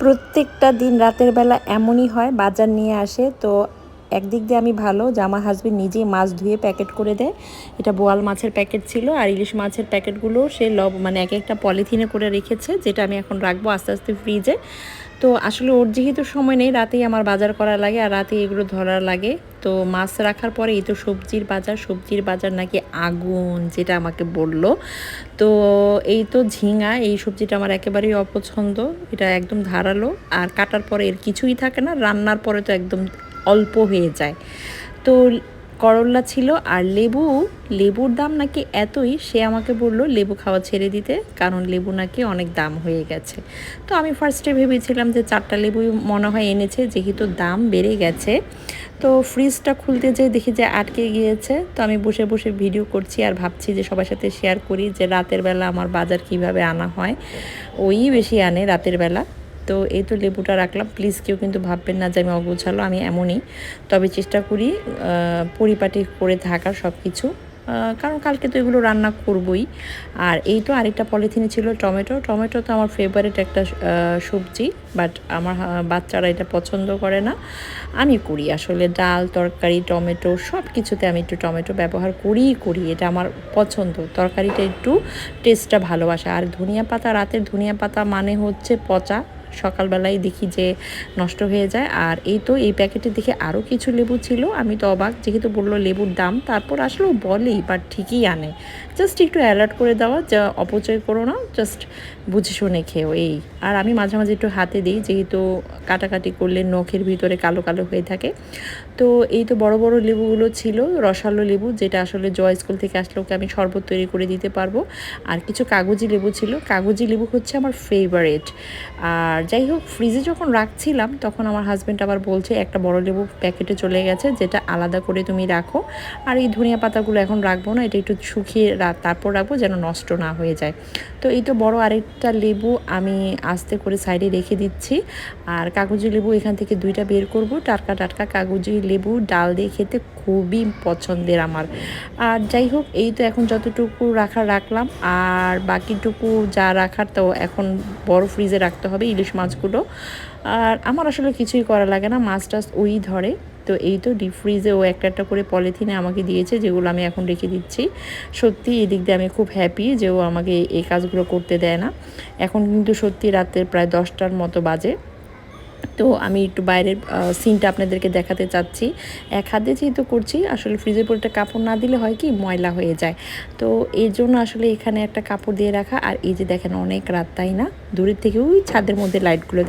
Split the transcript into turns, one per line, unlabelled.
প্রত্যেকটা দিন রাতের বেলা এমনই হয় বাজার নিয়ে আসে তো একদিক দিয়ে আমি ভালো, যে আমার হাজবেন্ড নিজেই মাছ ধুয়ে প্যাকেট করে দেয়। এটা বোয়াল মাছের প্যাকেট ছিল আর ইলিশ মাছের প্যাকেটগুলো সে লব মানে এক একটা পলিথিনে করে রেখেছে, যেটা আমি এখন রাখব আস্তে আস্তে ফ্রিজে তো আসলে ওর যেহেতু সময় নেই, রাতেই আমার বাজার করা লাগে আর রাতে এগুলো ধরা লাগে। তো মাছ রাখার পরে এই তো সবজির বাজার সবজির বাজার নাকি আগুন যেটা আমাকে বলল। তো এই তো ঝিঙা, এই সবজিটা আমার একেবারেই অপছন্দ, এটা একদম ধারালো। আর কাটার পরে এর কিছুই থাকে না, রান্নার পরে তো একদম অল্প হয়ে যায়। তো করল্লা ছিল আর লেবু, লেবুর দাম নাকি এতই, সে আমাকে বলল, লেবু খাওয়া ছেড়ে দিতে, কারণ লেবু নাকি অনেক দাম হয়ে গেছে। তো আমি ফার্স্টে ভেবেছিলাম যে চারটা লেবুই মনে হয় এনেছে, যেহেতু দাম বেড়ে গেছে। তো ফ্রিজটা খুলতে যেয়ে দেখি যে আটকে গিয়েছে। তো আমি বসে বসে ভিডিও করছি আর ভাবছি যে সবার সাথে শেয়ার করি যে রাতের বেলা আমার বাজার কীভাবে আনা হয়। ওই বেশি আনে রাতের বেলা। তো এই তো লেবুটা রাখলাম। প্লিজ কেউ কিন্তু ভাববেন না যে আমি অগোছালো, আমি এমনই। তবে চেষ্টা করি পরিপাটি করে থাকার সব কিছু কারণ কালকে তো এগুলো রান্না করবই। আর এই তো আরেকটা পলিথিনে ছিল টমেটো। টমেটো তো আমার ফেভারিট একটা সবজি বাট আমার বাচ্চারা এটা পছন্দ করে না। আমি করি আসলে ডাল, তরকারি, টমেটো সব কিছুতে আমি একটু টমেটো ব্যবহার করিই করি। এটা আমার পছন্দ। তরকারিটা একটু টেস্টটা ভালোবাসা। আর ধনিয়া পাতা, রাতের ধনিয়া পাতা মানে হচ্ছে পচা। সকালবেলায় দেখি যে নষ্ট হয়ে যায়। আর এই তো এই প্যাকেটের দেখে আরও কিছু লেবু ছিল। আমি তো অবাক, যেহেতু বলল লেবুর দাম, তারপর আসলেও বলেই বাট ঠিকই আনে। জাস্ট একটু অ্যালার্ট করে দেওয়া যা অপচয় করো না জাস্ট বুঝে শুনে খেও এই। আর আমি মাঝে মাঝে একটু হাতে দিই, যেহেতু কাটাকাটি করলে নখের ভিতরে কালো কালো হয়ে থাকে। তো এই তো বড় বড় লেবুগুলো ছিল, রসালো লেবু, যেটা আসলে জয় স্কুল থেকে আসলে ওকে আমি শরবত তৈরি করে দিতে পারব। আর কিছু কাগজি লেবু ছিল। কাগজি লেবু হচ্ছে আমার ফেভারেট আর যাই হোক ফ্রিজে যখন রাখছিলাম, তখন আমার হাজব্যান্ড আবার বলছে, একটা বড় লেবু প্যাকেটে চলে গেছে, যেটা আলাদা করে তুমি রাখো। আর এই ধনিয়া পাতাগুলো এখন রাখব না, এটা একটু শুকিয়ে তারপর রাখব যেন নষ্ট না হয়ে যায়। তো এই তো বড় আরেকটা লেবু আমি আস্তে করে সাইডে রেখে দিচ্ছি। আর কাগজি লেবু এখান থেকে দুইটা বের করব। টাটকা টাটকা কাগজি লেবু, ডাল দিয়ে খেতে খুবই পছন্দের আমার। আর যাই হোক, এই তো এখন যতটুকু রাখা রাখলাম। আর বাকিটুকু যা রাখার তো এখন বড় ফ্রিজে রাখতে হবে ইলিশ মাছগুলো। আর আমার আসলে কিছুই করা লাগে না, মাছ টাছ ওই ধরে। তো এই তো ডিপ ফ্রিজে ও একটা একটা করে পলিথিনে আমাকে দিয়েছে, যেগুলো আমি এখন রেখে দিচ্ছি। সত্যি এদিক দিয়ে আমি খুব হ্যাপি যে ও আমাকে এই কাজগুলো করতে দেয় না। এখন কিন্তু সত্যি রাতের প্রায় দশটার মতো বাজে। তো আমি একটু বাইরের সিনটা আপনাদেরকে দেখাতে চাচ্ছি। এক হাতে যেহেতু করছি, আসলে ফ্রিজের পর একটা কাপড় না দিলে হয় কি, ময়লা হয়ে যায়। তো এই জন্য আসলে এখানে একটা কাপড় দিয়ে রাখা। আর এই যে দেখেন, অনেক রাত, তাই না? দূরের থেকে ওই ছাদের মধ্যে লাইটগুলো